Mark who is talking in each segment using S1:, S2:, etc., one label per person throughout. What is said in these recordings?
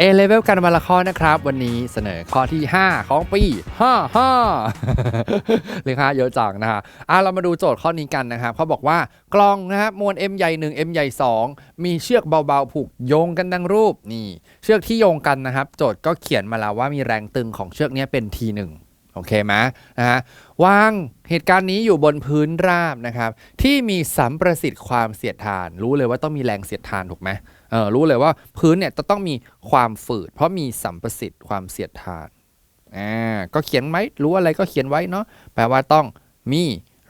S1: A level กันวันละข้อนะครับ วันนี้เสนอข้อที่ 5 ของปี 55เลขห้าเยอะจังนะฮะอะเรามาดูโจทย์ข้อนี้กันนะครับเขาบอกว่ากลองนะครับมวล M ใหญ่ 1 M ใหญ่ 2 มีเชือกเบาๆ ผูกโยงกันดังรูปนี่ เชือกที่โยงกันนะครับ โจทย์ก็เขียนมาแล้วว่ามีแรงตึงของเชือกนี้เป็น T1 โอเคไหมนะฮะวางเหตุการณ์นี้อยู่บนพื้นราบนะครับ ที่มีสัมประสิทธิ์ความเสียดทาน รู้เลยว่าต้องมีแรงเสียดทานถูกไหม ออรู้เลยว่าพื้นเนี่ยจะต้องมีความฝืด เพราะมีสัมประสิทธิ์ความเสียดทานอ่าก็เขียนไหมรู้อะไรก็เขียนไว้เนาะแปลว่าต้องมี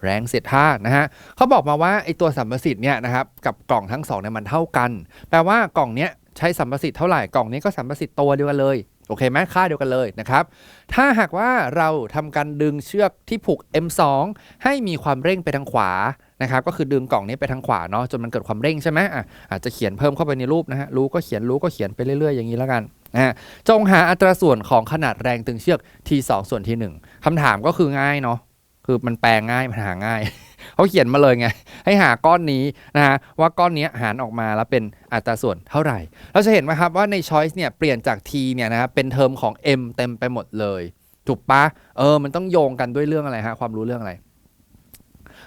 S1: แรงเสียดทานนะฮะเขาบอกมาว่าไอตัวสัมประสิทธิ์เนี่ยนะครับกับกล่องทั้งสองเนี่ยมันเท่ากัน แปลว่ากล่องเนี้ยใช้สัมประสิทธิ์เท่าไหร่กล่องนี้ก็สัมประสิทธิ์ตัวเดียวกันเลย โอเคไหมค่าเดียวกันเลยนะครับ ถ้าหากว่าเราทำการดึงเชือกที่ผูก M2 ให้มีความเร่งไปทางขวานะครับ ก็คือดึงกล่องนี้ไปทางขวาเนาะจนมันเกิดความเร่งใช่ไหมอะอาจจะเขียนเพิ่มเข้าไปในรูปนะฮะรู้ก็เขียนรู้ก็เขียนไปเรื่อยๆอย่างนี้แล้วกันนะฮะจงหาอัตราส่วนของขนาดแรงตึงเชือก T2 ส่วน T1 คำถามก็คือง่ายเนาะคือมันแปลงง่ายมันหาง่าย เขาเขียนมาเลยไง ให้หาก้อนนี้นะฮะว่าก้อนนี้หารออกมาแล้วเป็นอัตราส่วนเท่าไหร่ เราจะเห็นไหมครับว่าใน choice เนี่ยเปลี่ยนจาก t เนี่ยนะครับเป็นเทอมของ m เต็มไปหมดเลย ถูกปะเออมันต้องโยงกันด้วยเรื่องอะไรฮะความรู้เรื่องอะไร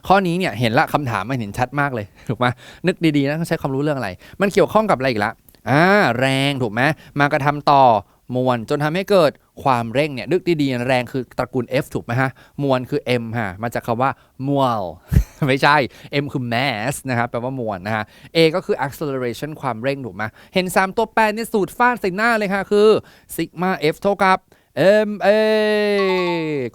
S1: ข้อนี้เนี่ยเห็นละคำถามมันเห็นชัดมากเลยถูกไหมนึกดีๆนะต้องใช้ความรู้เรื่องอะไร มันเกี่ยวข้องกับอะไรอีกละอ่าแรงถูกไหมมากระทำต่อมวลจนทำให้เกิด ความเร่งเนี่ยนึกดีๆแรงคือตระกูล F ถูกไหมฮะ มวลคือ M ฮะมาจากคำว่า มวล ไม่ใช่ M คือ mass นะครับแปลว่ามวลนะฮะ A ก็คือ acceleration ความเร่งถูกไหมเห็น 3 ตัวแปรนี่สูตรฟาดใส่หน้าเลยค่ะ คือ sigma F เท่ากับ ma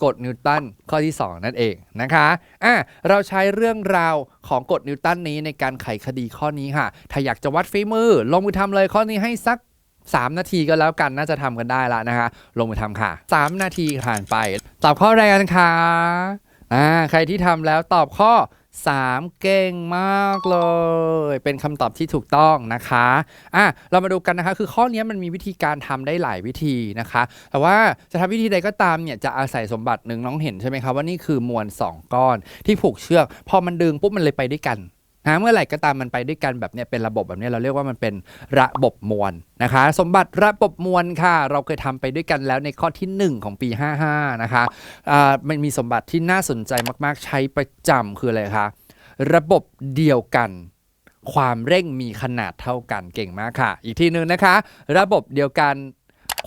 S1: กฎนิวตันข้อที่ 2 นั่นเองนะคะอะเราใช้เรื่องราวของกฎนิวตันนี้ในการไขคดีข้อนี้ค่ะ ถ้าอยากจะวัดฝีมือ ลงมือทำเลยข้อนี้ให้สัก 3 นาทีก็แล้วกันน่าจะทำกันได้ละนะคะ ลงมือทำค่ะ 3 นาทีผ่านไป ตอบข้อแรกกันค่ะอ่าใครที่ทำแล้วตอบข้อ 3 เก่งมากเลย เป็นคำตอบที่ถูกต้องนะคะอะเรามาดูกันนะคะ คือข้อนี้มันมีวิธีการทำได้หลายวิธีนะคะ แต่ว่าจะทำวิธีใดก็ตามเนี่ยจะอาศัยสมบัติหนึ่งน้องเห็นใช่ไหมคะว่านี่คือมวล 2 ก้อนที่ผูกเชือก พอมันดึงปุ๊บมันเลยไปด้วยกัน นะเมื่อไหร่ก็ตามมันไปด้วยกันแบบนี้เป็นระบบแบบนี้เราเรียกว่ามันเป็นระบบมวลนะคะ สมบัติระบบมวลค่ะ เราเคยทำไปด้วยกันแล้วในข้อที่ 1 ของปี 55 นะคะมันมีสมบัติที่น่าสนใจมากๆ ใช้ประจำคืออะไรคะระบบเดียวกัน ความเร่งมีขนาดเท่ากันเก่งมากค่ะ อีกทีหนึ่งนะคะ ระบบเดียวกัน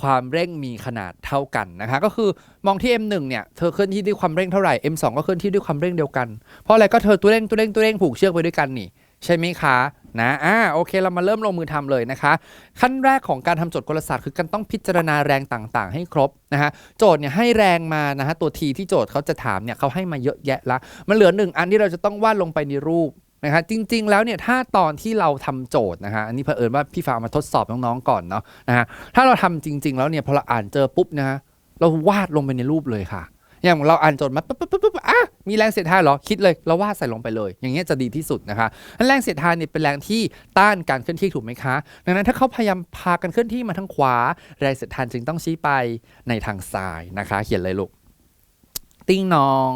S1: ความเร่งมีขนาดเท่ากันนะคะก็คือมองที่ M1 เนี่ยเธอเคลื่อนที่ด้วยความเร่งเท่าไหร่ M2 ก็เคลื่อนที่ด้วยความเร่งเดียวกัน เพราะอะไรก็เธอตัวเร่งตัวเร่งตัวเร่งผูกเชือกไปด้วยกันนี่ใช่ไหมคะนะอ่าโอเคเรามาเริ่มลงมือทำเลยนะคะ ขั้นแรกของการทำโจทย์กลศาสตร์คือการต้องพิจารณาแรงต่างๆ ให้ครบนะฮะโจทย์เนี่ยให้แรงมานะฮะตัวทีที่โจทย์เขาจะถามเนี่ยเขาให้มาเยอะแยะละมันเหลือหนึ่งอันที่เราจะต้องวาดลงไปในรูป นะฮะจริง ๆ แล้วเนี่ยถ้าตอนที่เราทำโจทย์นะฮะอันนี้เผอิญว่าพี่ฟ้าเอามาทดสอบน้องๆก่อนเนาะนะฮะถ้าเราทำจริง ๆ แล้วเนี่ยพอเราอ่านเจอปุ๊บนะฮะเราวาดลงไปในรูปเลยค่ะ อย่างเราอ่านโจทย์มาปุ๊บปุ๊บปุ๊บปุ๊บอะมีแรงเสียดทานเหรอคิดเลยเราวาดใส่ลงไปเลย อย่างเงี้ยจะดีที่สุดนะคะแรงเสียดทานเนี่ยเป็นแรงที่ต้านการเคลื่อนที่ถูกไหมคะ ดังนั้นถ้าเขาพยายามพากันเคลื่อนที่มาทางขวา แรงเสียดทานจึงต้องชี้ไปในทางซ้ายนะคะ เขียนเลยลูกติ้งนอง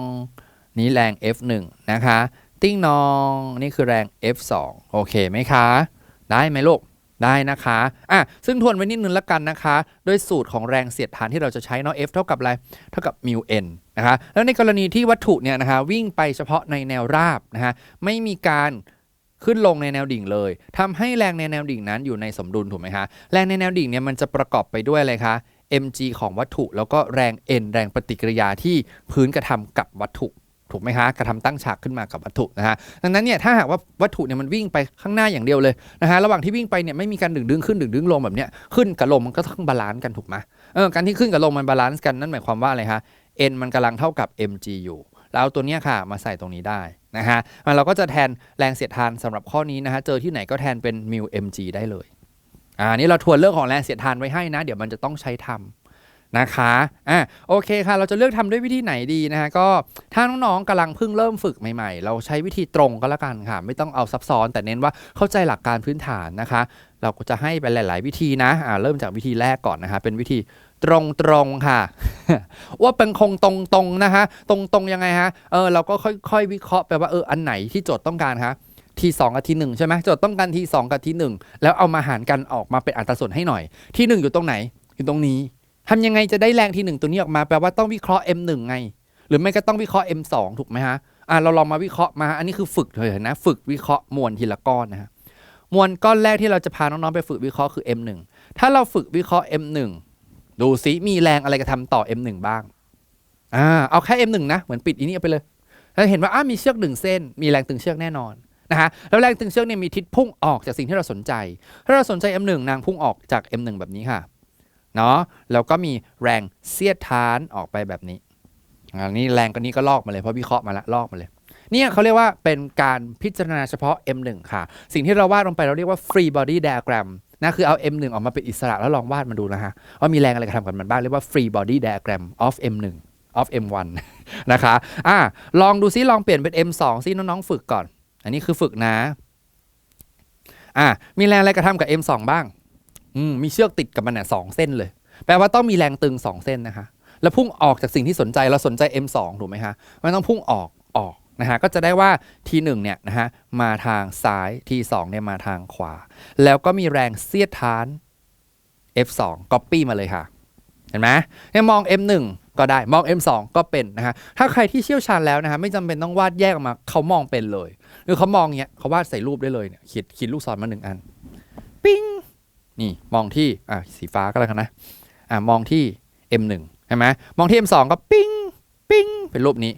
S1: นี่แรง F1 นะคะ ติ้งนอง นี่คือแรง F2 โอเคไหมคะ ได้ไหมลูกได้นะคะอะซึ่งทวนไว้นิดนึงละกันนะคะ โดยสูตรของแรงเสียดทานที่เราจะใช้เนาะ F เท่ากับอะไร เท่ากับมิว n นะคะ แล้วในกรณีที่วัตถุเนี่ยนะคะวิ่งไปเฉพาะในแนวราบนะคะไม่มีการขึ้นลงในแนวดิ่งเลยทำให้แรงในแนวดิ่งนั้นอยู่ในสมดุลถูกไหมคะ แรงในแนวดิ่งเนี่ยมันจะประกอบไปด้วยอะไรคะ mg ของวัตถุแล้วก็แรง n แรงปฏิกิริยาที่พื้นกระทำกับวัตถุ ถูกไหมคะกระทำตั้งฉากขึ้นมากับวัตถุนะฮะดังนั้นเนี่ยถ้าหากว่าวัตถุเนี่ยมันวิ่งไปข้างหน้าอย่างเดียวเลยนะฮะระหว่างที่วิ่งไปเนี่ยไม่มีการดึงดึงขึ้นดึงดึงลงแบบเนี้ยขึ้นกับลงมันก็ต้องบาลานซ์กันถูกไหมเออการที่ขึ้นกับลงมันบาลานซ์กันนั่นหมายความว่าอะไรคะ n มันกำลังเท่ากับ mg อยู่แล้วเอาตัวเนี้ยค่ะมาใส่ตรงนี้ได้นะฮะมันเราก็จะแทนแรงเสียดทานสำหรับข้อนี้นะฮะเจอที่ไหนก็แทนเป็น mu mg ได้เลยอ่านี่เราทวนเรื่องของแรงเสียดทานไว้ให้นะ เดี๋ยวมันจะต้องใช้ทำ นะคะอะโอเคค่ะ เราจะเลือกทำด้วยวิธีไหนดีนะฮะก็ถ้าน้องๆกำลังเพิ่งเริ่มฝึกใหม่ๆ เราใช้วิธีตรงก็แล้วกันค่ะ ไม่ต้องเอาซับซ้อน แต่เน้นว่าเข้าใจหลักการพื้นฐานนะคะ เราก็จะให้ไปหลาย ๆ วิธีนะอ่าเริ่มจากวิธีแรกก่อนนะคะเป็นวิธีตรงๆค่ะว่าเป็นคงตรงๆนะคะตรงๆยังไงฮะเออเราก็ค่อยๆวิเคราะห์ไปว่าเอออันไหนที่โจทย์ต้องการคะทีสองกับทีหนึ่งใช่ไหมโจทย์ต้องการทีสองกับทีหนึ่งแล้วเอามาหารกันออกมาเป็นอัตราส่วนให้หน่อย ทีหนึ่งอยู่ตรงไหนอยู่ตรงนี้ ทำยังไงจะได้แรงที่หนึ่งตัวนี้ออกมาแปลว่าต้องวิเคราะห์ m 1 ไง หรือไม่ก็ต้องวิเคราะห์ m 2 ถูกไหมฮะอะเราลองมาวิเคราะห์มา อันนี้คือฝึกเลยนะ ฝึกวิเคราะห์มวลทีละก้อนนะฮะมวลก้อนแรกที่เราจะพาน้องๆไปฝึกวิเคราะห์คือ m 1 ถ้าเราฝึกวิเคราะห์ m 1 ดูซิมีแรงอะไรกระทำต่อ m 1 บ้างอ่าเอาแค่ m 1 นะเหมือนปิดอันนี้เอาไปเลยแล้วเห็นว่าอ้ามีเชือกหนึ่งเส้น มีแรงตึงเชือกแน่นอนนะฮะแล้วแรงตึงเชือกเนี่ยมีทิศพุ่งออกจากสิ่งที่เราสนใจ ถ้าเราสนใจ m 1 นางพุ่งออกจาก m 1 แบบนี้ค่ะ เนาะแล้วก็มีแรงเสียดทานออกไปแบบนี้อันนี้แรงก็นี้ก็ลอกมาเลยเพราะวิเคราะห์มาแล้วลอกมาเลยเนี่ยเขาเรียกว่าเป็นการพิจารณาเฉพาะ M1 ค่ะ สิ่งที่เราวาดลงไปเราเรียกว่า free body diagram นะคือเอา M1 ออกมาเป็นอิสระแล้วลองวาดมาดูนะฮะว่ามีแรงอะไรกระทำกับมันบ้างเรียกว่า free body diagram of M1 of M1 นะคะอะลองดูซิลองเปลี่ยนเป็น M2 ซิน้องๆฝึกก่อน อันนี้คือฝึกนะอะมีแรงอะไรกระทำกับ M2 บ้าง อืมมีเชือกติดกับมันเนี่ยสองเส้นเลย แปลว่าต้องมีแรงตึง2เส้นนะคะ แล้วพุ่งออกจากสิ่งที่สนใจเราสนใจ M2 ถูกไหมคะมันต้องพุ่งออกออกนะฮะก็จะได้ว่า T1 เนี่ยนะฮะมาทางซ้าย T2 เนี่ยมาทางขวา แล้วก็มีแรงเสียดทาน F2 copy มาเลยค่ะ เห็นไหมเนี่ยมอง M1 ก็ได้มอง M2 ก็เป็นนะฮะถ้าใครที่เชี่ยวชาญแล้วนะฮะไม่จำเป็นต้องวาดแยกออกมาเขามองเป็นเลย หรือเขามองเนี้ยเขาวาดใส่รูปได้เลยเนี่ยขีดขีดลูกศรมาหนึ่งอัน ปิ้ง นี่มองที่อะสีฟ้าก็แล้วกันนะอะมองที่ M1 ใช่ไหมมองที่ M2 ก็ปิ้งปิ้งเป็นรูปนี้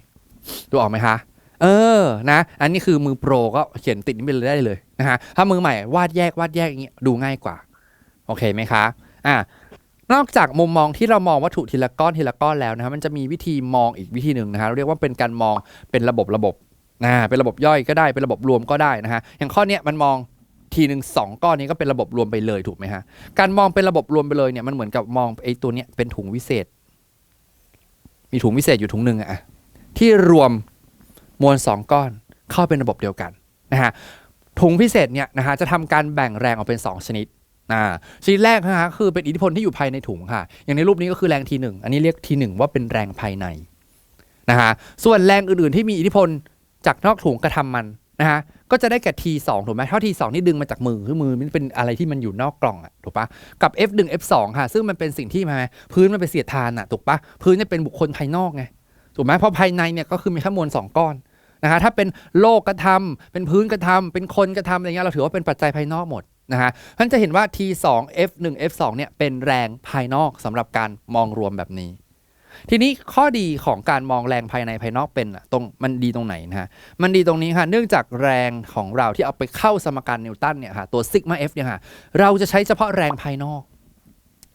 S1: ดูออกไหมคะ เออนะ อันนี้คือมือโปรก็เขียนติดนี่ไปเลยได้เลยนะฮะถ้ามือใหม่วาดแยกวาดแยกอย่างเงี้ยดูง่ายกว่า โอเคไหมคะอะนอกจากมุมมองที่เรามองวัตถุทีละก้อนทีละก้อนแล้วนะฮะมันจะมีวิธีมองอีกวิธีหนึ่งนะฮะเรียกว่าเป็นการมองเป็นระบบระบบนะเป็นระบบย่อยก็ได้เป็นระบบรวมก็ได้นะฮะอย่างข้อเนี้ยมันมอง ทีหนึ่งสองก้อนนี้ก็เป็นระบบรวมไปเลยถูกไหมฮะ การมองเป็นระบบรวมไปเลยเนี่ยมันเหมือนกับมองไอ้ตัวเนี้ยเป็นถุงวิเศษ มีถุงวิเศษอยู่ถุงหนึ่งอะที่รวมมวลสองก้อนเข้าเป็นระบบเดียวกันนะฮะถุงพิเศษเนี่ยนะฮะจะทำการแบ่งแรงออกเป็น 2 ชนิดอ่าชนิดแรกนะฮะคือเป็นอิทธิพลที่อยู่ภายในถุงค่ะ อย่างในรูปนี้ก็คือแรงทีหนึ่งอันนี้เรียกทีหนึ่งว่าเป็นแรงภายในนะฮะส่วนแรงอื่นๆที่มีอิทธิพลจากนอกถุงกระทำมัน นะฮะก็จะได้แก่ T2 ถูกไหมถ้า T2 นี่ดึงมาจากมือคือมือมันเป็นอะไรที่มันอยู่นอกกล่องอะถูกปะกับ F1 F2 ค่ะ ซึ่งมันเป็นสิ่งที่มาพื้นมันเป็นเสียดทานอะถูกปะพื้นเนี่ยเป็นบุคคลภายนอกไงถูกไหมเพราะภายในเนี่ยก็คือมีแค่มวลสองก้อนนะฮะถ้าเป็นโลกกระทำเป็นพื้นกระทำเป็นคนกระทำอะไรเงี้ยเราถือว่าเป็นปัจจัยภายนอกหมดนะฮะท่านจะเห็นว่า T2 F1 F2 เนี่ยเป็นแรงภายนอกสำหรับการมองรวมแบบนี้ ทีนี้ข้อดีของการมองแรงภายในภายนอกเป็นอะตรงมันดีตรงไหนนะฮะมันดีตรงนี้ค่ะเนื่องจากแรงของเราที่เอาไปเข้าสมการนิวตันเนี่ยค่ะตัวซิกมา F เนี่ยค่ะเราจะใช้เฉพาะแรงภายนอก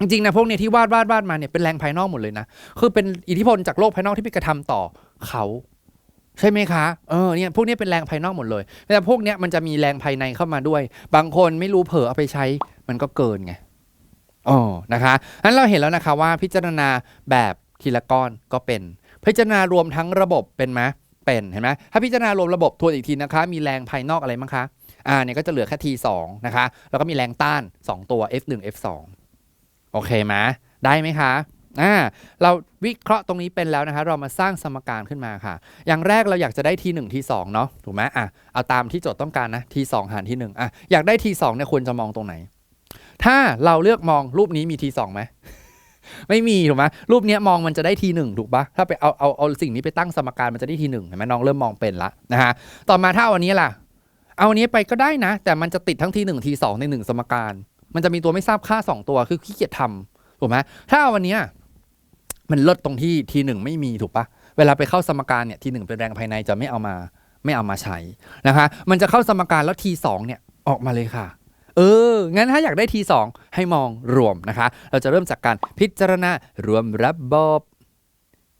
S1: จริงๆนะพวกเนี่ยที่วาดวาดวาดมาเนี่ยเป็นแรงภายนอกหมดเลยนะคือเป็นอิทธิพลจากโลกภายนอกที่ไปกระทำต่อเขาใช่ไหมคะ เออ เนี่ย พวกเนี้ยเป็นแรงภายนอกหมดเลย แต่พวกเนี้ยมันจะมีแรงภายในเข้ามาด้วย บางคนไม่รู้เผลอเอาไปใช้ มันก็เกินไง อ๋อ นะคะงั้นเราเห็นแล้วนะคะว่าพิจารณาแบบ ทีละก้อนก็เป็น พิจารณารวมทั้งระบบเป็นไหมเป็นเห็นไหมถ้าพิจารณารวมระบบทวนอีกทีนะคะ มีแรงภายนอกอะไรบ้งคะอ่าเนี่ยก็จะเหลือแค่ T2 นะคะ แล้วก็มีแรงต้าน 2 ตัว F1 F2 โอเคไหมได้ไหมคะอ่าเราวิเคราะห์ตรงนี้เป็นแล้วนะคะ เรามาสร้างสมการขึ้นมาค่ะ อย่างแรกเราอยากจะได้ T1 T2 เนาะถูกไหมอะเอาตามที่โจทย์ต้องการนะ T2 หาร T1 อะอยากได้ T2 เนี่ยควรจะมองตรงไหน ถ้าเราเลือกมองรูปนี้มี T2 ไหม ไม่มีถูกไหมรูปนี้มองมันจะได้ทีหนึ่งถูกปะถ้าไปเอาเอาเอาสิ่งนี้ไปตั้งสมการมันจะได้ทีหนึ่งเห็นไหมน้องเริ่มมองเป็นละนะฮะต่อมาถ้าเอาอันนี้ล่ะ เอาอันนี้ไปก็ได้นะ แต่มันจะติดทั้งทีหนึ่งทีสองในหนึ่งสมการ มันจะมีตัวไม่ทราบค่าสองตัวคือขี้เกียจทำถูกไหมถ้าเอาวันเนี้ยมันลดตรงที่ทีหนึ่งไม่มีถูกปะเวลาไปเข้าสมการเนี่ยทีหนึ่งเป็นแรงภายในจะไม่เอามาไม่เอามาใช้นะคะ มันจะเข้าสมการแล้วทีสองเนี่ยออกมาเลยค่ะ เออ งั้นถ้าอยากได้ทีสองให้มองรวมนะคะ เราจะเริ่มจากการพิจารณารวมระบบ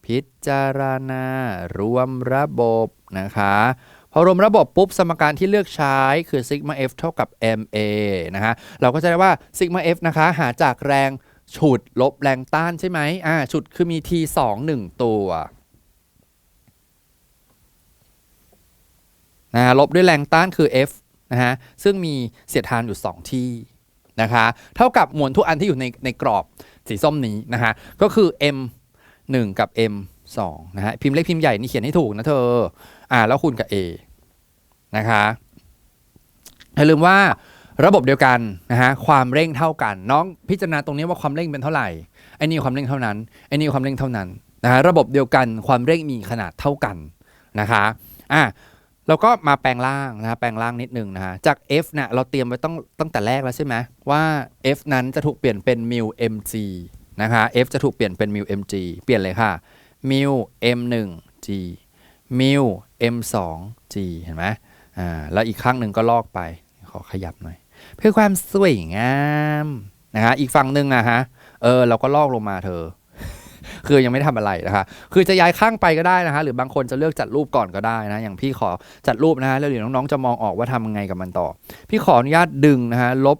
S1: พิจารณารวมระบบนะคะพอรวมระบบปุ๊บสมการที่เลือกใช้คือ sigma f เท่ากับ ma นะฮะเราก็จะได้ว่า sigma f นะคะหาจากแรงฉุดลบแรงต้านใช่ไหมอ่าฉุดคือมี t 2 1 ตัวนะฮะลบด้วยแรงต้านคือ f นะฮะซึ่งมีเสียดทานอยู่ 2 ที่นะคะเท่ากับมวลทุกอันที่อยู่ในในกรอบสีส้มนี้นะฮะก็คือ m 1 กับ m 2นะฮะพิมพ์เล็กพิมพ์ใหญ่นี่เขียนให้ถูกนะเธออ่าแล้วคูณกับ a นะคะอย่าลืมว่าระบบเดียวกันนะฮะความเร่งเท่ากัน น้องพิจารณาตรงนี้ว่าความเร่งเป็นเท่าไหร่ไอ้นี่ความเร่งเท่านั้นไอ้นี่ความเร่งเท่านั้นนะฮะระบบเดียวกันความเร่งมีขนาดเท่ากันนะคะอะ เราก็มาแปลงร่างนะฮะแปลงร่างนิดนึงนะฮะจาก f เนี่ยเราเตรียมไว้ต้องตั้งแต่แรกแล้วใช่ไหมว่า f นั้นจะถูกเปลี่ยนเป็น mu mg นะคะ f จะถูกเปลี่ยนเป็น mu mg เปลี่ยนเลยค่ะ mu m1g mu m2g เห็นไหมอ่าแล้วอีกข้างหนึ่งก็ลอกไป ขอขยับหน่อย เพื่อความสวยงามนะฮะอีกฝั่งหนึ่งอะฮะเออเราก็ลอกลงมาเธอ คือยังไม่ทำอะไรนะคะ คือจะย้ายข้างไปก็ได้นะคะ หรือบางคนจะเลือกจัดรูปก่อนก็ได้นะ อย่างพี่ขอจัดรูปนะฮะแล้วเดี๋ยวน้องๆจะมองออกว่าทำยังไงกับมันต่อ พี่ขออนุญาตดึงนะฮะลบ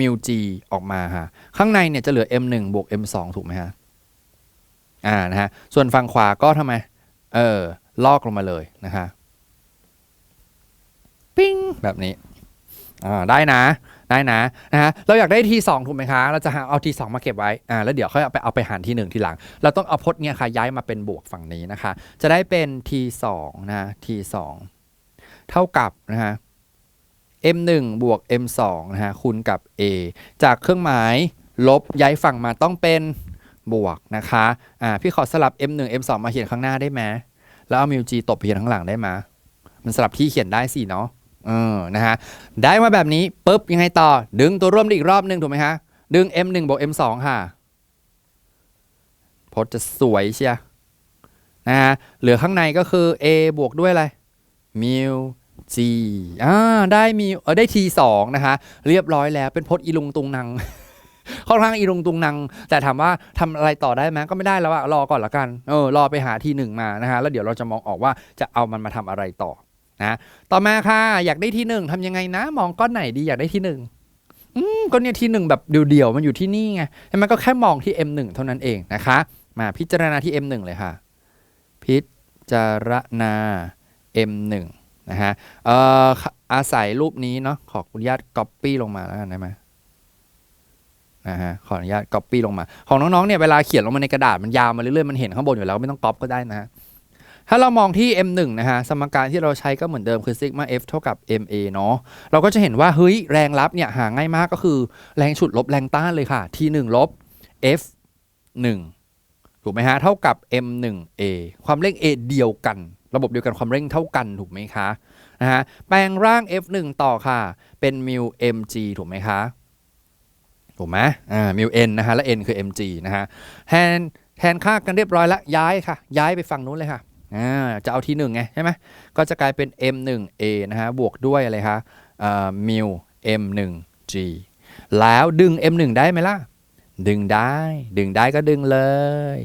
S1: มิวจีออกมาฮะข้างในเนี่ยจะเหลือ m1 บวก m2 ถูกไหมฮะอ่านะฮะส่วนฝั่งขวาก็ทำไม เออลอกลงมาเลยนะคะปิ้งแบบนี้อ่าได้นะ ได้นะนะฮะเราอยากได้ทีสองถูกไหมคะ เราจะหาเอาทีสองมาเก็บไว้อ่าแล้วเดี๋ยวค่อยเอาไปเอาไปหารทีหนึ่งทีหลัง เราต้องเอาพจน์เนี่ยค่ะย้ายมาเป็นบวกฝั่งนี้นะคะ จะได้เป็นทีสองนะทีสองเท่ากับนะฮะ m 1 บวก m 2 นะฮะคูณกับ a จากเครื่องหมายลบย้ายฝั่งมาต้องเป็นบวกนะคะอ่าพี่ขอสลับ m 1 m 2 มาเขียนข้างหน้าได้ไหมแล้วเอามิว g ตบไปเขียนข้างหลังได้ไหมมันสลับที่เขียนได้สิเนาะ เออนะฮะได้มาแบบนี้ปุ๊บยังไงต่อ ดึงตัวร่วมได้อีกรอบหนึ่งถูกไหมฮะ ดึง m 1 บวก m 2 ค่ะพจน์จะสวยเชียนะฮะเหลือข้างในก็คือ a บวกด้วยอะไรมิว G อ่าได้มีเออได้ T 2นะคะเรียบร้อยแล้วเป็นพจน์อีลุงตุงนังค่อนข้างอีลุงตุงนังแต่ถามว่าทำอะไรต่อได้ไหมก็ไม่ได้แล้วอะรอก่อนละกันเออรอไปหาทีหนึ่งมานะฮะแล้วเดี๋ยวเราจะมองออกว่าจะเอามันมาทำอะไรต่อ นะต่อมาค่ะ อยากได้ที่หนึ่งทำยังไงนะ มองก้อนไหนดีอยากได้ที่หนึ่งอืมก็เนี่ยที่หนึ่งแบบเดี่ยวๆมันอยู่ที่นี่ไงใช่ไหมก็แค่มองที่ M1 เท่านั้นเองนะคะ มาพิจารณาที่ M1 เลยค่ะ พิจารณา M1 นะฮะเอ่ออาศัยรูปนี้เนาะขออนุญาต Copy ลงมาแล้วกันได้ไหมนะฮะขออนุญาต Copy ลงมา ของน้องๆเนี่ยเวลาเขียนลงมาในกระดาษมันยาวมาเรื่อยๆมันเห็นข้างบนอยู่แล้วไม่ต้องก๊อปก็ได้นะฮะ ถ้าเรามองที่ m1 นะฮะสมการที่เราใช้ก็เหมือนเดิมคือ sigma f เท่ากับ ma เนาะเราก็จะเห็นว่าเฮ้ยแรงรับเนี่ยหาง่ายมากก็คือแรงฉุดลบแรงต้านเลยค่ะ t 1ลบ f 1ถูกไหมฮะ เท่ากับ m1a ความเร่ง a เดียวกัน ระบบเดียวกันความเร่งเท่ากันถูกไหมคะนะฮะแปลงร่าง F1 ต่อค่ะ เป็น mu mg ถูกไหมคะถูกไหมอ่า mu n นะฮะและ n คือ mg นะฮะแทนแทนค่ากันเรียบร้อยแล้วย้ายค่ะ ย้ายไปฝั่งนู้นเลยค่ะ จะเอาทีหนึ่งไงใช่ไหมก็จะกลายเป็น m1a นะฮะบวกด้วยอะไรคะอ่า mu m1g แล้วดึง m1 ได้ไหมล่ะ ดึงได้ ดึงได้ก็ดึงเลย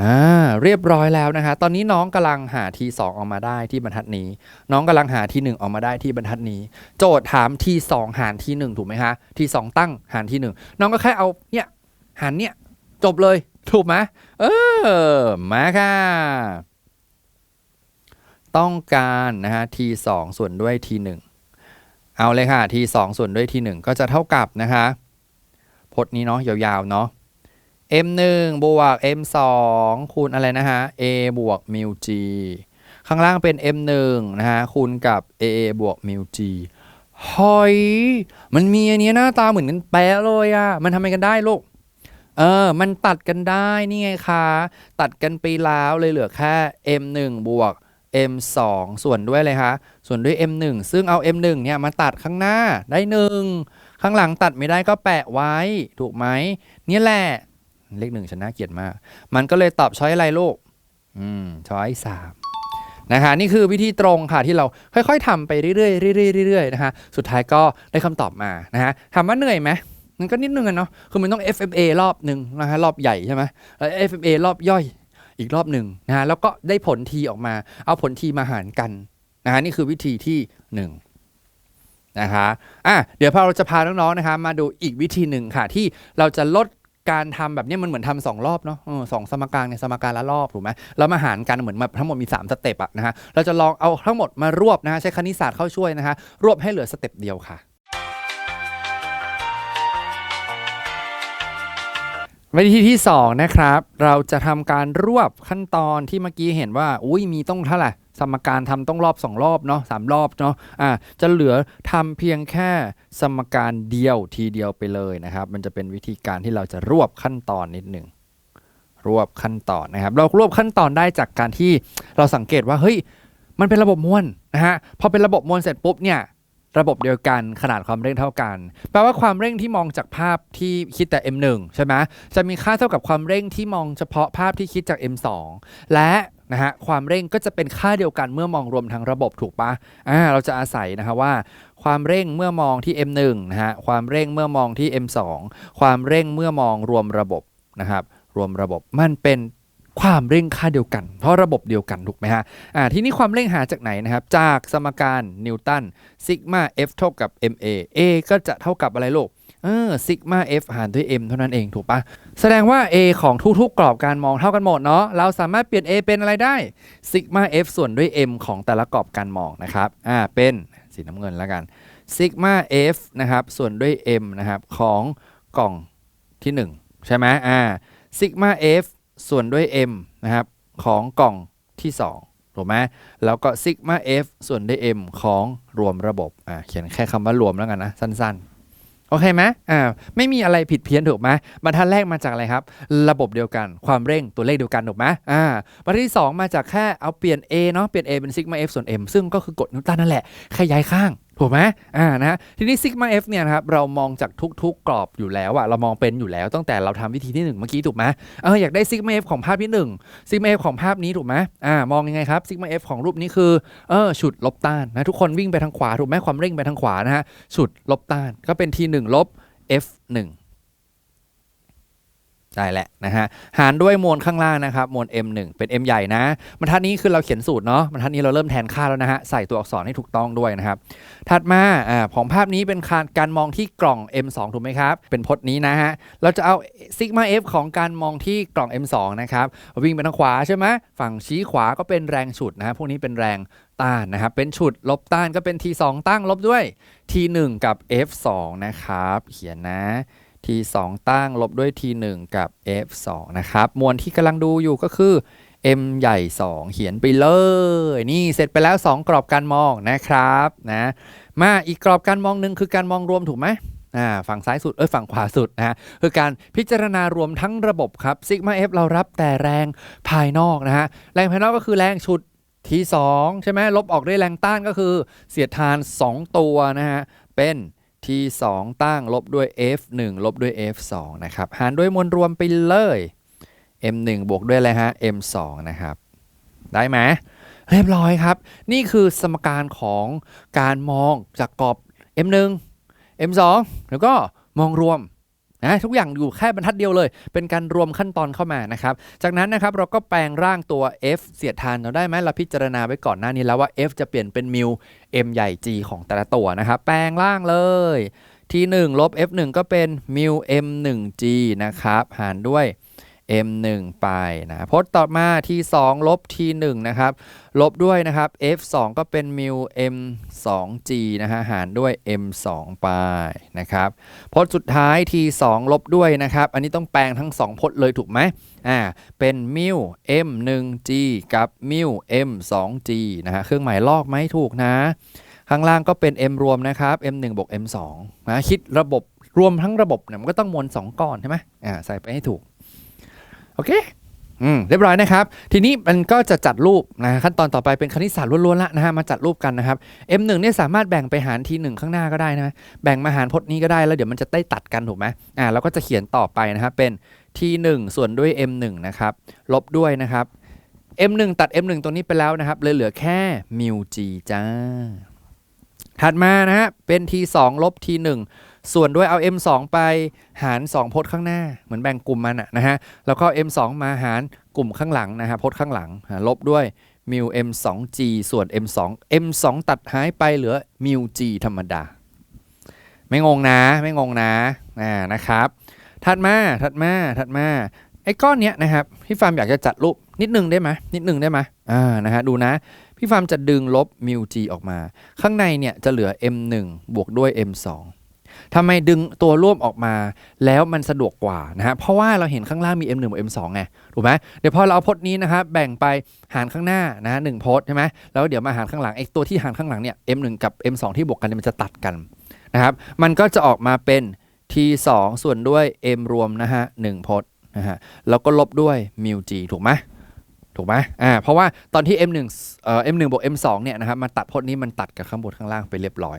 S1: อ่าเรียบร้อยแล้วนะคะ ตอนนี้น้องกำลังหา T2 ออกมาได้ที่บรรทัดนี้ น้องกำลังหา T1 ออกมาได้ที่บรรทัดนี้ โจทย์ถาม T2 หาร T1 ถูกไหมคะ T2 ตั้งหาร T1 น้องก็แค่เอาเนี่ยหารเนี่ยจบเลยถูกไหมเออมาค่ะ ต้องการนะฮะ T2 ส่วนด้วย T1 เอาเลยค่ะ T2 ส่วนด้วย T1 ก็จะเท่ากับนะคะพจน์นี้เนาะยาวๆเนาะ m1 บวก m2 คูณอะไรนะฮะ a บวก mu g ข้างล่างเป็น m1 นะฮะคูณกับ a บวก mu g เฮ้ยมันมีอันนี้หน้าตาเหมือนกันแปะเลยอะมันทำไมกันได้ลูก เออ มันตัดกันได้ นี่ไงคะ ตัดกันไปแล้วเลยเหลือแค่ m1 บวก m2 ส่วนด้วยเลยคะส่วนด้วย m1 ซึ่งเอา m1 เนี่ยมาตัดข้างหน้าได้หนึ่งข้างหลังตัดไม่ได้ก็แปะไว้ ถูกไหมนี่แหละ เลขหนึ่งฉันน่าเกลียดมาก มันก็เลยตอบช้อยอะไรลูกอืมช้อยสามนะคะนี่คือวิธีตรงค่ะที่เราค่อยๆทำไปเรื่อยๆเรื่อยๆเรื่อยๆนะคะสุดท้ายก็ได้คำตอบมานะฮะถามว่าเหนื่อยไหมมันก็นิดนึงอะเนาะคือมันต้อง FFA รอบหนึ่งนะฮะรอบใหญ่ใช่ไหมแล้ว FFA รอบย่อย อีกรอบหนึ่งนะฮะแล้วก็ได้ผลทีออกมา เอาผลทีมาหารกันนะฮะนี่คือวิธีที่หนึ่งนะคะอะเดี๋ยวพอเราจะพาน้องๆนะคะมาดูอีกวิธีหนึ่งค่ะ ที่เราจะลดการทำแบบนี้มันเหมือนทำสองรอบเนาะสองสมการเนี่ยสมการละรอบถูกไหมแล้วมาหารกันเหมือนแบบทั้งหมดมี 3 สเต็ปอะนะฮะเราจะลองเอาทั้งหมดมารวบนะฮะใช้คณิตศาสตร์เข้าช่วยนะฮะรวบให้เหลือสเต็ปเดียวค่ะ วิธีที่ 2 นะครับ เราจะทำการรวบขั้นตอนที่เมื่อกี้เห็นว่า อุ้ยมีต้องเท่าไหร่สมการทำต้องรอบ 2 รอบเนาะสามรอบเนาะอ่าจะเหลือทำเพียงแค่สมการเดียวทีเดียวไปเลยนะครับ มันจะเป็นวิธีการที่เราจะรวบขั้นตอนนิดหนึ่งรวบขั้นตอนนะครับ เรารวบขั้นตอนได้จากการที่เราสังเกตว่าเฮ้ยมันเป็นระบบมวลนะฮะพอเป็นระบบมวลเสร็จปุ๊บเนี่ย ระบบเดียวกันขนาดความเร่งเท่ากัน แปลว่าความเร่งที่มองจากภาพที่คิดแต่ M1 ใช่ไหมจะมีค่าเท่ากับความเร่งที่มองเฉพาะภาพที่คิดจาก M2 และนะฮะความเร่งก็จะเป็นค่าเดียวกันเมื่อมองรวมทั้งระบบถูกปะอ่าเราจะอาศัยนะฮะว่า ความเร่งเมื่อมองที่ M1 นะฮะความเร่งเมื่อมองที่ M2 ความเร่งเมื่อมองรวมระบบนะครับรวมระบบมันเป็น ความเร่งค่าเดียวกัน เพราะระบบเดียวกันถูกไหมฮะอ่าทีนี้ความเร่งหาจากไหนนะครับ จากสมการนิวตันซิกมา F เท่ากับ ma a ก็จะเท่ากับอะไรลูกเออซิกมา F หารด้วย m เท่านั้นเองถูกปะแสดงว่า a ของทุกๆกรอบการมองเท่ากันหมดเนาะเราสามารถเปลี่ยน a เป็นอะไรได้ซิกมา F ส่วนด้วย m ของแต่ละกรอบการมองนะครับอ่าเป็นสีน้ำเงินแล้วกันซิกมา F นะครับส่วนด้วย m นะครับของกล่องที่ 1 ใช่ไหมอ่าซิกมา F ส่วนด้วย m นะครับของกล่องที่2ถูกไหมแล้วก็ซิกมา F ส่วนด้วย M ของรวมระบบอ่าเขียนแค่คำว่ารวมแล้วกันนะสั้นๆ โอเคไหมอ่าไม่มีอะไรผิดเพี้ยนถูกไหมบรรทัดแรกมาจากอะไรครับ ระบบเดียวกันความเร่งตัวเลขเดียวกันถูกไหมอ่าบรรทัดที่ 2 มาจากแค่เอาเปลี่ยน A เนาะเปลี่ยน A เป็นซิกมา F ส่วน M ซึ่งก็คือกฎนิวตันนั่นแหละแค่ย้ายข้าง ถูกไหมอ่านะทีนี้ซิกมาเอฟเนี่ยนะครับเรามองจากทุก ๆ กรอบอยู่แล้วอะเรามองเป็นอยู่แล้วตั้งแต่เราทำวิธีที่ 1 เมื่อกี้ถูกไหมเอออยากได้ซิกมาเอฟของภาพที่1ซิกมาเอฟของภาพนี้ถูกไหมอ่ามองยังไงครับซิกมาเอฟของรูปนี้คือเออฉุดลบต้านนะทุกคนวิ่งไปทางขวาถูกไหมความเร่งไปทางขวานะฮะฉุดลบต้านก็เป็นที1ลบ F 1 ได้แหละนะฮะหารด้วยมวลข้างล่างนะครับมวล M1 เป็น M ใหญ่นะบรรทัดนี้คือเราเขียนสูตรเนาะบรรทัดนี้เราเริ่มแทนค่าแล้วนะฮะใส่ตัวอักษรให้ถูกต้องด้วยนะครับ ถัดมาอ่าของภาพนี้เป็นการการมองที่กล่อง M2 ถูกไหมครับ เป็นพจน์นี้นะฮะเราจะเอาซิกมา F ของการมองที่กล่อง M2 นะครับวิ่งไปทางขวาใช่ไหมฝั่งชี้ขวาก็เป็นแรงฉุดนะฮะพวกนี้เป็นแรงต้านนะครับเป็นฉุดลบต้านก็เป็น T2 ตั้งลบด้วย T1 กับ F2 นะครับเขียนนะ T2 ตั้งลบด้วย T1 กับ F2 นะครับ มวลที่กำลังดูอยู่ก็คือ M ใหญ่ 2 เขียนไปเลย นี่เสร็จไปแล้ว 2 กรอบการมองนะครับนะมาอีกกรอบการมองหนึ่งคือการมองรวมถูกไหมอ่าฝั่งซ้ายสุดเอ้ยฝั่งขวาสุดนะคือการพิจารณารวมทั้งระบบครับซิกมา F เรารับแต่แรงภายนอกนะฮะแรงภายนอกก็คือแรงชุดที2ใช่ไหมลบออกด้วยแรงต้านก็คือเสียดทาน 2 ตัวนะฮะเป็น ที่ 2 ตั้งลบด้วย F1 ลบด้วย F2 นะครับ หารด้วยมวลรวมไปเลย M1 บวกด้วยอะไรฮะ M2 นะครับ ได้ไหมเรียบร้อยครับ นี่คือสมการของการมองจากกรอบ M1 M2 แล้วก็มองรวม นะทุกอย่างอยู่แค่บรรทัดเดียวเลย เป็นการรวมขั้นตอนเข้ามานะครับ จากนั้นนะครับเราก็แปลงร่างตัว F เสียดทานเราได้ไหมเราพิจารณาไว้ก่อนหน้านี้แล้วว่า F จะเปลี่ยนเป็นมิว M ใหญ่ G ของแต่ละตัวนะครับ แปลงร่างเลย T1 ลบ F1 ก็เป็นมิว M1G นะครับ หารด้วย M1 ไปนะพจน์ต่อมา T2 ลบ T1 นะครับลบด้วยนะครับ F2 ก็เป็นมิว M2G นะฮะหารด้วย M2 ไปนะครับพจน์สุดท้าย T2 ลบด้วยนะครับ อันนี้ต้องแปลงทั้ง 2พจน์เลยถูกไหมอ่าเป็นมิว M1G กับมิว M2G นะฮะเครื่องหมายลอกไหมถูกนะ ข้างล่างก็เป็น M รวมนะครับ M1 บวก M2 นะคิดระบบรวมทั้งระบบเนี่ยมันก็ต้องมวล2ก้อนใช่ไหมอ่าใส่ไปให้ถูก โอเคอืมเรียบร้อยนะครับ ทีนี้มันก็จะจัดรูปนะขั้นตอนต่อไปเป็นคณิตศาสตร์ล้วนๆละนะฮะมาจัดรูปกันนะครับ M1 เนี่ยสามารถแบ่งไปหารทีหนึ่งข้างหน้าก็ได้นะแบ่งมาหารพจน์นี้ก็ได้แล้วเดี๋ยวมันจะได้ตัดกันถูกไหมอ่าเราก็จะเขียนต่อไปนะครับเป็น T1 ส่วนด้วย M1 นะครับลบด้วยนะครับ M1 ตัด M1 ตรงนี้ไปแล้วนะครับเลยเหลือแค่มิว G จ้าถัดมานะฮะเป็น T2 ลบ T1 ส่วนด้วยเอา M2 ไปหาร 2 พจน์ข้างหน้า เหมือนแบ่งกลุ่มมันอะนะฮะ แล้วก็ M2 มาหารกลุ่มข้างหลังนะฮะพจน์ข้างหลัง ลบด้วยมิว M2G ส่วน M2 M2 ตัดหายไปเหลือมิว G ธรรมดา ไม่งงนะ ไม่งงนะอ่านะครับ ถัดมา ถัดมา ถัดมา ไอ้ก้อนเนี้ยนะครับ พี่ฟาร์มอยากจะจัดรูปนิดนึงได้ไหมนิดนึงได้ไหมอ่า นะฮะ ดูนะพี่ฟาร์มจะดึงลบมิว G ออกมา ข้างในเนี่ยจะเหลือ M1 บวกด้วย M2 ทำไมดึงตัวร่วมออกมาแล้วมันสะดวกกว่านะฮะเพราะว่าเราเห็นข้างล่างมี M1 กับ M2 ไงถูกไหมเดี๋ยวพอเราเอาพจน์นี้นะครับแบ่งไปหารข้างหน้านะหนึ่งพจน์ใช่ไหมแล้วเดี๋ยวมาหารข้างหลังไอ้ตัวที่หารข้างหลังเนี่ย M1 กับ M2 ที่บวกกันมันจะตัดกันนะครับมันก็จะออกมาเป็น T2 ส่วนด้วย M รวมนะฮะหนึ่งพจน์นะฮะแล้วก็ลบด้วยมิว G ถูกไหมถูกไหมอ่าเพราะว่าตอนที่ M1 เอ่อ M1 บวก M2 เนี่ยนะครับมาตัดพจน์นี้มันตัดกับข้างบนข้างล่างไปเรียบร้อย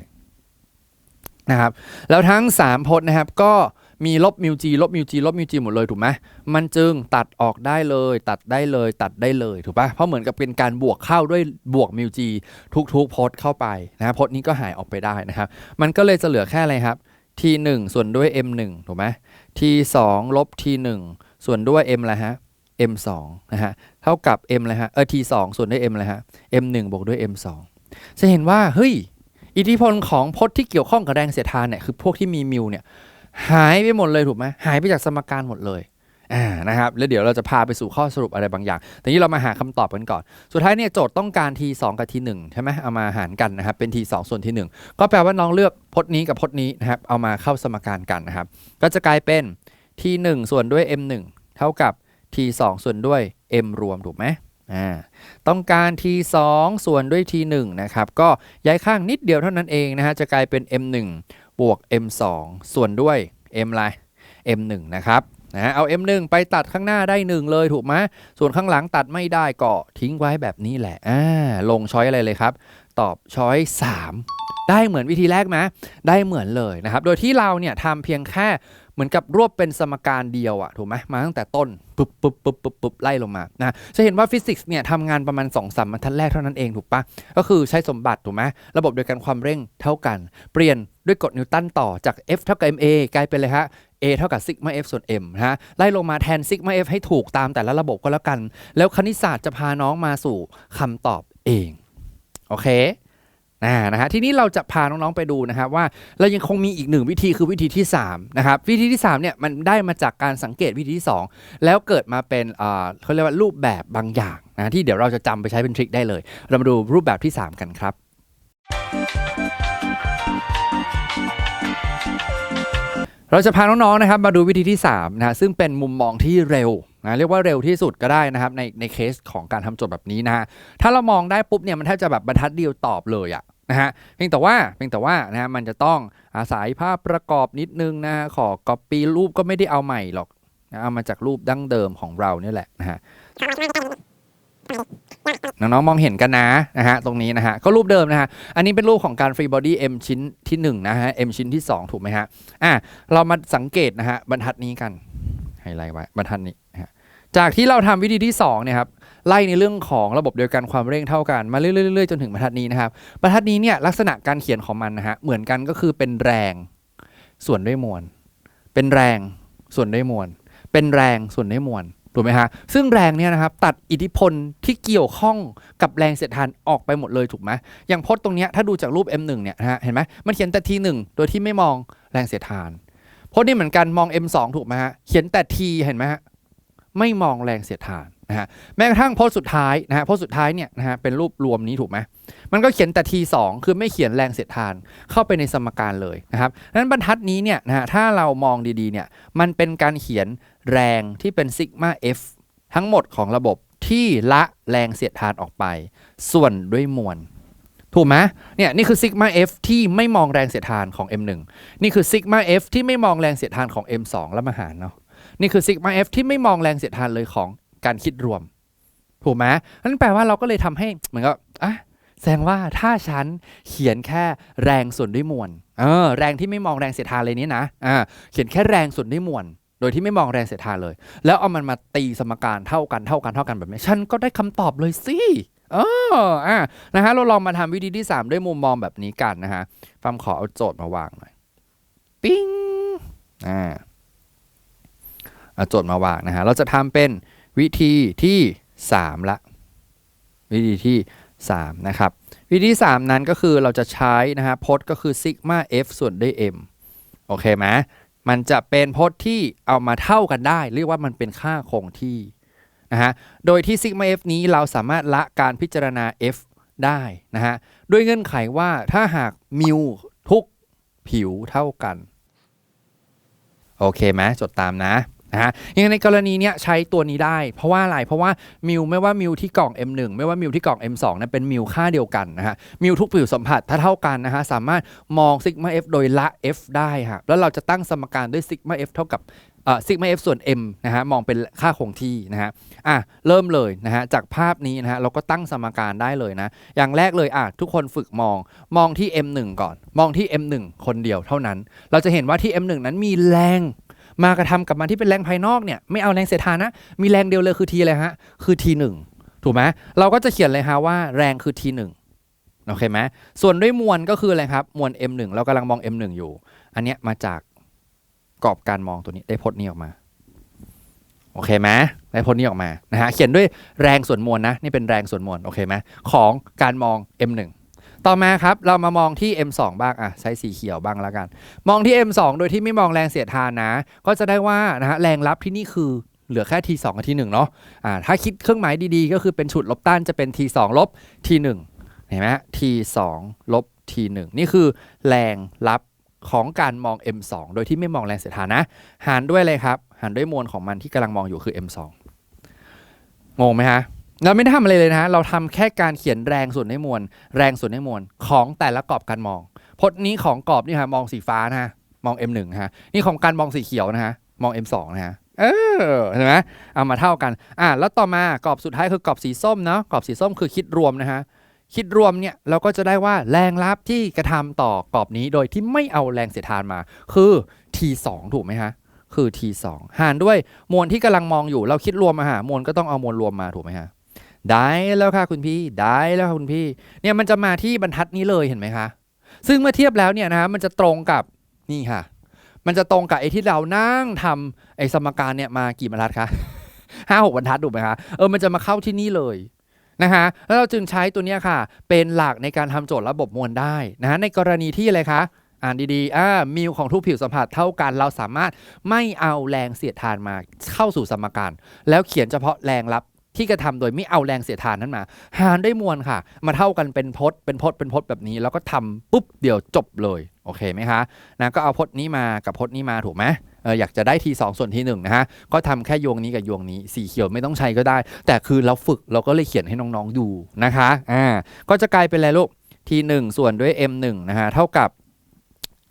S1: นะครับแล้วทั้ง 3พจน์นะครับก็มีลบมิว G ลบมิว G ลบมิว G หมดเลยถูกไหมมันจึงตัดออกได้เลย ตัดได้เลย ตัดได้เลยถูกปะเพราะเหมือนกับเป็นการบวกเข้าด้วยบวกมิว G ทุกๆพจน์เข้าไปนะพจน์นี้ก็หายออกไปได้นะครับ มันก็เลยจะเหลือแค่อะไรครับ t1 ส่วนด้วย m1 ถูกไหม t2 ลบ t1 ส่วนด้วย m อะไรฮะ m2 นะฮะเท่ากับ m อะไรฮะเออ t2 ส่วนด้วย m อะไรฮะ m1 บวกด้วย m2 จะเห็นว่าเฮ้ย อิทธิพลของพจน์ที่เกี่ยวข้องกับแรงเสียดทานเนี่ยคือพวกที่มีมิวเนี่ยหายไปหมดเลยถูกไหมหายไปจากสมการหมดเลยอ่านะครับแล้วเดี๋ยวเราจะพาไปสู่ข้อสรุปอะไรบางอย่างแต่นี้เรามาหาคำตอบกันก่อน สุดท้ายเนี่ยโจทย์ต้องการ t 2กับ t 1ใช่ไหมเอามาหารกันนะครับเป็น t 2ส่วน t 1ก็แปลว่าน้องเลือกพจน์นี้กับพจน์นี้นะครับเอามาเข้าสมการกันนะครับ ก็จะกลายเป็น t 1ส่วนด้วย m 1เท่ากับ t 2ส่วนด้วย m รวมถูกไหม อ่าต้องการ t 2 ส่วนด้วย t 1 นะครับ ก็ย้ายข้างนิดเดียวเท่านั้นเองนะฮะ จะกลายเป็น m 1 บวก m 2 ส่วนด้วย m อะไร m 1 นะครับนะเอา M1 ไปตัดข้างหน้าได้ 1 เลยถูกไหมส่วนข้างหลังตัดไม่ได้ก็ทิ้งไว้แบบนี้แหละอ่าลงช้อยอะไรเลยครับ ตอบช้อย 3 ได้เหมือนวิธีแรกไหมได้เหมือนเลยนะครับ โดยที่เราเนี่ยทำเพียงแค่ มือนกับรวบเป็นสมการเดียวอะถูกไหมมาตั้งแต่ต้นปุ๊บปุ๊บปุ๊บปุ๊บปุ๊บไล่ลงมานะจะเห็นว่าฟิสิกส์เนี่ยทำงานประมาณ2อสามบรรทัดแรกเท่านั้นเองถูกปะก็คือใช้สมบัติถูกไหมระบบโดยการความเร่งเท่ากัน เปลี่ยนด้วยกฎนิวตันต่อจาก F เท่ากับ ma กลายเป็นเลยฮะ a เท่ากับซิกมา f ส่วน m นะฮะไล่ลงมาแทนซิกมา f ให้ถูกตามแต่ละระบบก็แล้วกัน แล้วคณิตศาสตร์จะพาน้องมาสู่คำตอบเอง โอเค นะนะฮะทีนี้เราจะพาน้องๆไปดูนะครับว่าเรายังคงมีอีกหนึ่งวิธีคือวิธีที่3นะครับวิธีที่3เนี่ยมันได้มาจากการสังเกตวิธีที่ 2 แล้วเกิดมาเป็นเขาเรียกว่ารูปแบบบางอย่างนะที่เดี๋ยวเราจะจำไปใช้เป็นทริคได้เลย เรามาดูรูปแบบที่ 3 กันครับเราจะพาน้องๆนะครับมาดูวิธีที่3นะฮะซึ่งเป็นมุมมองที่เร็วนะเรียกว่าเร็วที่สุดก็ได้นะครับในในเคสของการทำโจทย์แบบนี้นะฮะถ้าเรามองได้ปุ๊บเนี่ยมันแทบจะแบบบรรทัดเดียวตอบเลยอะ นะฮะเพียงแต่ว่าเพียงแต่ว่านะฮะมันจะต้องอาศัยภาพประกอบนิดนึงนะฮะขอ copy รูปก็ไม่ได้เอาใหม่หรอกนะเอามาจากรูปดั้งเดิมของเราเนี่ยแหละนะฮะน้องๆมองเห็นกันนะนะฮะตรงนี้นะฮะก็รูปเดิมนะฮะอันนี้เป็นรูปของการ free body M ชิ้นที่1นะฮะ M ชิ้นที่ 2 ถูกไหมฮะอะเรามาสังเกตนะฮะบรรทัดนี้กันไฮไลท์ไว้บรรทัดนี้ฮะจากที่เราทำวิธีที่2เนี่ยครับ ไล่ในเรื่องของระบบเดียวกันความเร่งเท่ากันมาเรื่อยๆจนถึงบรรทัดนี้นะครับบรรทัดนี้เนี่ยลักษณะการเขียนของมันนะฮะเหมือนกันก็คือเป็นแรงส่วนด้วยมวล เป็นแรงส่วนด้วยมวล เป็นแรงส่วนด้วยมวลถูกไหมฮะซึ่งแรงเนี่ยนะครับตัดอิทธิพลที่เกี่ยวข้องกับแรงเสียดทานออกไปหมดเลยถูกไหมอย่างพจน์ตรงนี้ถ้าดูจากรูป M1 เนี่ยนะฮะเห็นไหมมันเขียนแต่ T1 โดยที่ไม่มองแรงเสียดทานพจน์นี่เหมือนกันมอง M2 ถูกไหมฮะเขียนแต่ T เห็นไหมฮะไม่มองแรงเสียดทาน นะฮะแม้กระทั่งโพจน์สุดท้ายนะฮะพจน์สุดท้ายเนี่ยนะฮะเป็นรูปรวมนี้ถูกไหมมันก็เขียนแต่ T2 คือไม่เขียนแรงเสียดทานเข้าไปในสมการเลยนะครับนั้นบรรทัดนี้เนี่ยนะฮะถ้าเรามองดีๆเนี่ยมันเป็นการเขียนแรงที่เป็นซิกมา F ทั้งหมดของระบบที่ละแรงเสียดทานออกไป ส่วนด้วยมวลถูกไหมเนี่ยนี่คือซิกมา F ที่ไม่มองแรงเสียดทานของ M1 นี่คือซิกมา F ที่ไม่มองแรงเสียดทานของ M2 แล้วมาหารเนาะนี่คือซิกมา F ที่ไม่มองแรงเสียดทานเลยของ การคิดรวม ถูกไหมนั่นแปลว่าเราก็เลยทำให้เหมือนกับอะแสดงว่าถ้าฉันเขียนแค่แรงส่วนด้วยมวลเออแรงที่ไม่มองแรงเสียดทานเลยนี้นะอ่าเขียนแค่แรงส่วนด้วยมวลโดยที่ไม่มองแรงเสียดทานเลย แล้วเอามันมาตีสมการเท่ากันเท่ากันเท่ากันแบบนี้ ฉันก็ได้คำตอบเลยสิเอออะนะฮะเราลองมาทำวิธีที่ 3 ด้วยมุมมองแบบนี้กันนะฮะฟาร์มขอเอาโจทย์มาวางหน่อยปิ้งอ่าเอาโจทย์มาวางนะฮะเราจะทำเป็น วิธีที่ 3 ละ วิธีที่ 3 นะครับ วิธี 3 นั้นก็คือเราจะใช้นะฮะพจน์ก็คือซิกมา f ส่วนด้วย m โอเคไหมมันจะเป็นพจน์ที่เอามาเท่ากันได้ เรียกว่ามันเป็นค่าคงที่นะฮะโดยที่ซิกมา f นี้เราสามารถละการพิจารณา f ได้นะฮะด้วยเงื่อนไขว่าถ้าหากมิวทุกผิวเท่ากัน โอเคไหมจดตามนะ นะฮะยังในกรณีเนี้ยใช้ตัวนี้ได้ เพราะว่าอะไร เพราะว่ามิวไม่ว่ามิวที่กล่อง M1 ไม่ว่ามิวที่กล่อง M2 นั้นเป็นมิวค่าเดียวกันนะฮะมิวทุกผิวสัมผัสถ้าเท่ากันนะฮะสามารถมองซิกมา F โดยละ F ได้ฮะแล้วเราจะตั้งสมการด้วยซิกมา F เท่ากับซิกมา F ส่วน M นะฮะมองเป็นค่าคงที่นะฮะอะเริ่มเลยนะฮะจากภาพนี้นะฮะเราก็ตั้งสมการได้เลยนะ อย่างแรกเลยอะทุกคนฝึกมองมองที่ M1 ก่อน มองที่ M1 คนเดียวเท่านั้น เราจะเห็นว่าที่ M1 นั้นมีแรง มากระทำกับมันที่เป็นแรงภายนอกเนี่ยไม่เอาแรงเสียดทานนะ มีแรงเดียวเลยคือทีอะไรฮะ คือทีหนึ่งถูกไหมเราก็จะเขียนเลยฮะว่าแรงคือทีหนึ่งโอเคไหมส่วนด้วยมวลก็คืออะไรครับ มวล M1 เรากำลังมอง M1 อยู่ อันเนี้ยมาจากกรอบการมองตัวนี้ได้พจน์นี้ออกมาโอเคไหมได้พจน์นี้ออกมานะฮะเขียนด้วยแรงส่วนมวลนะนี่เป็นแรงส่วนมวลโอเคไหมของการมอง M1 ต่อมาครับเรามามองที่ M2 บ้างอะใช้สีเขียวบ้างแล้วกัน มองที่ M2 โดยที่ไม่มองแรงเสียดทานนะ ก็จะได้ว่านะฮะแรงรับที่นี่คือเหลือแค่ T2 กับ T1 เนาะอ่าถ้าคิดเครื่องหมายดีๆ ก็คือเป็นฉุดลบต้านจะเป็น T2 ลบ T1 เห็นไหม T2 ลบ T1 นี่คือแรงรับของการมอง M2 โดยที่ไม่มองแรงเสียดทานนะ หารด้วยเลยครับ หารด้วยมวลของมันที่กำลังมองอยู่คือ M2 งงไหมฮะ เราไม่ได้ทำอะไรเลยนะเราทำแค่การเขียนแรงส่วนให้มวล แรงส่วนให้มวลของแต่ละกรอบการมองพจน์นี้ของกรอบนี่ฮะมองสีฟ้านะฮะมอง M1 ฮะนี่ของการมองสีเขียวนะฮะมอง M2 นะฮะเออเห็นไหมเอามาเท่ากันอะแล้วต่อมากรอบสุดท้ายคือกรอบสีส้มเนาะกรอบสีส้มคือคิดรวมนะฮะคิดรวมเนี่ยเราก็จะได้ว่าแรงรับที่กระทำต่อกรอบนี้โดยที่ไม่เอาแรงเสียดทานมา คือ T2 ถูกไหมฮะคือ T2 หารด้วยมวลที่กำลังมองอยู่เราคิดรวมมาหามวลก็ต้องเอามวลรวมมาถูกไหมฮะ ได้แล้วค่ะคุณพี่ได้แล้วค่ะคุณพี่เนี่ยมันจะมาที่บรรทัดนี้เลยเห็นไหมคะซึ่งเมื่อเทียบแล้วเนี่ยนะฮะมันจะตรงกับนี่ค่ะ มันจะตรงกับไอ้ที่เรานั่งทำไอ้สมการเนี่ยมากี่บรรทัดคะห้าหกบรรทัดถูกไหมคะเออมันจะมาเข้าที่นี่เลยนะคะแล้วเราจึงใช้ตัวเนี้ยค่ะ เป็นหลักในการทำโจทย์ระบบมวลได้นะฮะในกรณีที่อะไรคะอ่านดีๆอ่ามิวของทุกผิวสัมผัสเท่ากันเราสามารถไม่เอาแรงเสียดทานมาเข้าสู่สมการ แล้วเขียนเฉพาะแรงรับ ที่กระทำโดยไม่เอาแรงเสียดทานนั้นมา หารด้วยมวลค่ะ มาเท่ากันเป็นพจน์เป็นพจน์เป็นพจน์แบบนี้ แล้วก็ทำปุ๊บเดี๋ยวจบเลยโอเคไหมคะนะก็เอาพจน์นี้มากับพจน์นี้มาถูกไหมเอออยากจะได้ทีสองส่วนทีหนึ่งนะฮะก็ทำแค่โยงนี้กับโยงนี้สีเขียวไม่ต้องใช้ก็ได้ แต่คือเราฝึกเราก็เลยเขียนให้น้องๆดูนะคะอ่าก็จะกลายเป็นอะไรลูกทีหนึ่งส่วนด้วย m 1นะฮะเท่ากับ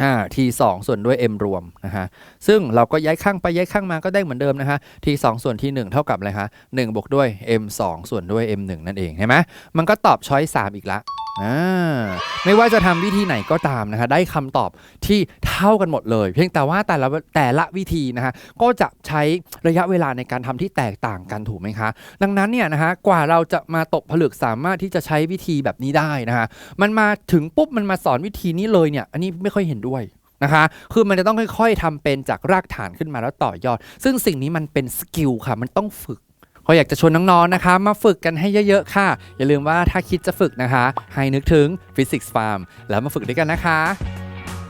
S1: อ่า t 2ส่วนด้วย m รวมนะฮะ ซึ่งเราก็ย้ายข้างไปย้ายข้างมาก็ได้เหมือนเดิมนะคะ t 2ส่วน t 1เท่ากับอะไรคะ1บวกด้วย m 2ส่วนด้วย m 1นั่นเองเห็นไหมมันก็ตอบช้อย3อีกละอ่าไม่ว่าจะทำวิธีไหนก็ตามนะคะได้คำตอบที่เท่ากันหมดเลย เพียงแต่ว่าแต่ละแต่ละวิธีนะคะก็จะใช้ระยะเวลาในการทำที่แตกต่างกันถูกไหมคะ ดังนั้นเนี่ยนะฮะกว่าเราจะมาตกผลึกสามารถที่จะใช้วิธีแบบนี้ได้นะคะมันมาถึงปุ๊บมันมาสอนวิธีนี้เลยเนี่ยอันนี้ไม่ค่อยเห็นด้วยนะคะ คือมันจะต้องค่อยๆทำเป็นจากรากฐานขึ้นมาแล้วต่อยอด ซึ่งสิ่งนี้มันเป็นสกิลค่ะ มันต้องฝึกก็อยากจะชวนน้องๆนะคะ มาฝึกกันให้เยอะๆ ค่ะ อย่าลืมว่าถ้าคิดจะฝึกนะคะ ให้นึกถึง Physics Farm แล้วมาฝึกด้วยกันนะคะ